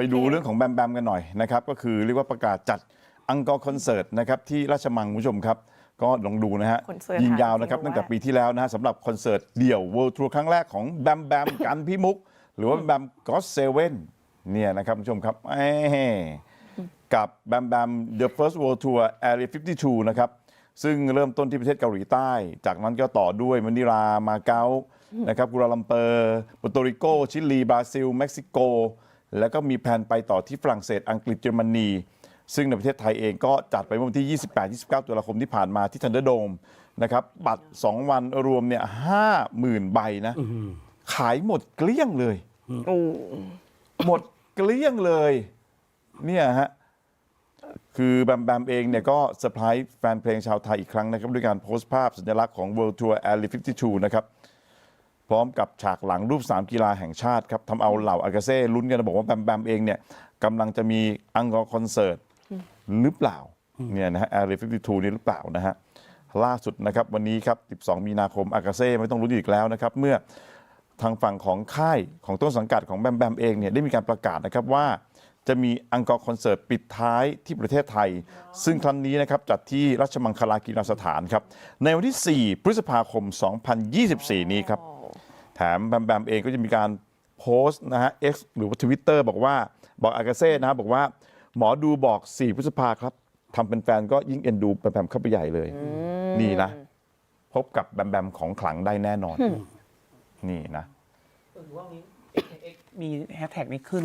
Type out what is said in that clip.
ไปดูเรื่องของแบมแบมกันหน่อยนะครับก็คือเรียกว่าประกาศจัดอังกอร์คอนเสิร์ตนะครับที่ราชมังคุณผู้ชมครับ ก็ลองดูนะฮะคอนเสิร์ตยิงยาวนะครับหาจริงๆตั้งแต่ว่าปีที่แล้วนะฮะสำหรับคอนเสิร์ตเดี่ยว World Tour ครั้งแรกของแบมแบมกันพี่มุก หรือว่าแบมก็เซเว่นเนี่ยนะครับคุณผู้ชมครับเอ้กับแบมแบม The First World Tour Area 52 นะครับ ซึ่งเริ่มต้นที่ประเทศเกาหลีใต้ จากนั้นก็ต่อด้วยมะนิลามาเก๊านะครับกัวลาลัมเปอร์ปุโตริโก ชิลี บราซิล เม็กซิโก แล้วก็มีแผนไปต่อที่ฝรั่งเศสอังกฤษเยอรมนีซึ่งในประเทศไทยเองก็จัดไปเมื่อวันที่ 28-29 ตุลาคมที่ผ่านมาที่ทันเดอร์โดมนะครับบัตร 2 วันรวมเนี่ย50,000ใบนะขายหมดเกลี้ยงเลยโอ้หมดเกลี้ยงเลยเนี่ยฮะคือแบมแบมเองเนี่ยก็เซอร์ไพรส์แฟนเพลงชาวไทยอีกครั้งนะครับ ด้วยการโพสต์ภาพสัญลักษณ์ของ World Tour Area 52 นะครับ พร้อมกับฉากหลังรูปสนามกีฬาแห่งชาติครับทำเอาเหล่าอากาเซ่ลุ้นกันนะบอกว่าแบมแบมเองเนี่ยกำลังจะมีอังกอร์คอนเสิร์ตหรือเปล่าเนี่ยนะฮะ Area 52นี่หรือเปล่านะฮะล่าสุดนะครับวันนี้ครับ 12 มีนาคมอากาเซ่ไม่ต้องลุ้นอีกแล้วนะครับเมื่อทางฝั่งของค่ายของต้นสังกัดของแบมแบมเองเนี่ยได้มีการประกาศนะครับว่าจะมีอังกอร์คอนเสิร์ตปิดท้ายที่ประเทศไทย ซึ่งครั้งนี้นะครับจัดที่ราชมังคลากีฬาสถานครับในวันที่ 4 พฤษภาคม 2024 นี้ครับแถมแบมแบมเองก็จะมีการโพสต์นะฮะ X หรือว่าทวิตเตอร์บอกว่าบอกอากาเซ่นะฮะบอกว่าหมอดูบอก 4 พฤษภาครับทำเป็นแฟนก็ยิ่งเอ็นดูแบมแบมเข้าไปใหญ่เลย นี่นะ พบกับแบมแบมของขลังได้แน่นอน นี่นะถือว่าวันนี้ X มีแฮชแท็กนี้ขึ้น